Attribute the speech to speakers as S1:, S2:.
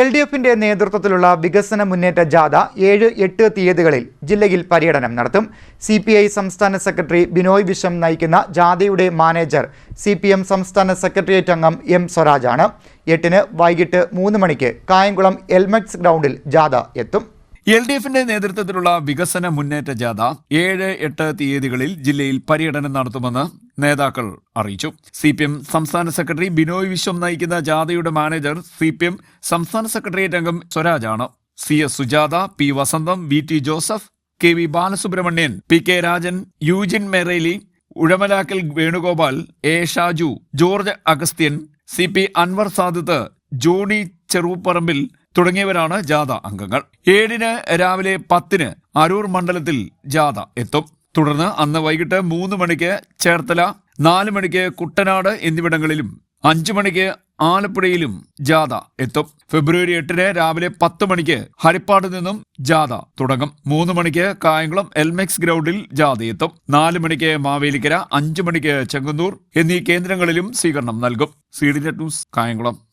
S1: L D എഫിന്റെ നേതൃത്വത്തിലുള്ള വികസന മുന്നേറ്റ ജാഥ ഏഴ് എട്ട് തീയതികളിൽ ജില്ലയിൽ പര്യടനം നടത്തും. സി പി ഐ സംസ്ഥാന സെക്രട്ടറി ബിനോയ് വിശ്വം നയിക്കുന്ന ജാഥയുടെ മാനേജർ സി പി എം സംസ്ഥാന സെക്രട്ടേറിയറ്റ് അംഗം എം സ്വരാജാണ്. എട്ടിന് വൈകിട്ട് മൂന്ന് മണിക്ക് കായംകുളം എൽമെക്സ് ഗ്രൗണ്ടിൽ ജാഥ എത്തും.
S2: എൽ ഡി എഫിന്റെ നേതൃത്വത്തിലുള്ള വികസന മുന്നേറ്റ ജാഥ ഏഴ് എട്ട് തീയതികളിൽ ജില്ലയിൽ പര്യടനം നടത്തുമെന്ന് നേതാക്കൾ അറിയിച്ചു. സി പി എം സംസ്ഥാന സെക്രട്ടറി ബിനോയ് വിശ്വം നയിക്കുന്ന ജാഥയുടെ മാനേജർ സി പി എം സംസ്ഥാന സെക്രട്ടേറിയറ്റ് അംഗം സ്വരാജാണ് C S Sujatha P Vasantham V T Joseph K V Balasubramanian P K Rajan Eugene Mereli Uzhamalakkal Venugopal A Shaju George Augustine C P Anwar Sadith Johnny Cheruparambil തുടങ്ങിയവരാണ് ജാഥ അംഗങ്ങൾ. ഏഴിന് രാവിലെ പത്തിന് അരൂർ മണ്ഡലത്തിൽ ജാഥ എത്തും. തുടർന്ന് അന്ന് വൈകിട്ട് മൂന്ന് മണിക്ക് ചേർത്തല നാല് മണിക്ക് കുട്ടനാട് എന്നിവിടങ്ങളിലും അഞ്ചു മണിക്ക് ആലപ്പുഴയിലും ജാഥ എത്തും. ഫെബ്രുവരി എട്ടിന് രാവിലെ പത്ത് മണിക്ക് ഹരിപ്പാട് നിന്നും ജാഥ തുടങ്ങും. മൂന്ന് മണിക്ക് കായംകുളം എൽമെക്സ് ഗ്രൗണ്ടിൽ ജാഥ എത്തും. നാല് മണിക്ക് മാവേലിക്കര അഞ്ചു മണിക്ക് ചെങ്ങന്നൂർ എന്നീ കേന്ദ്രങ്ങളിലും സ്വീകരണം നൽകും. C D news Kayamkulam.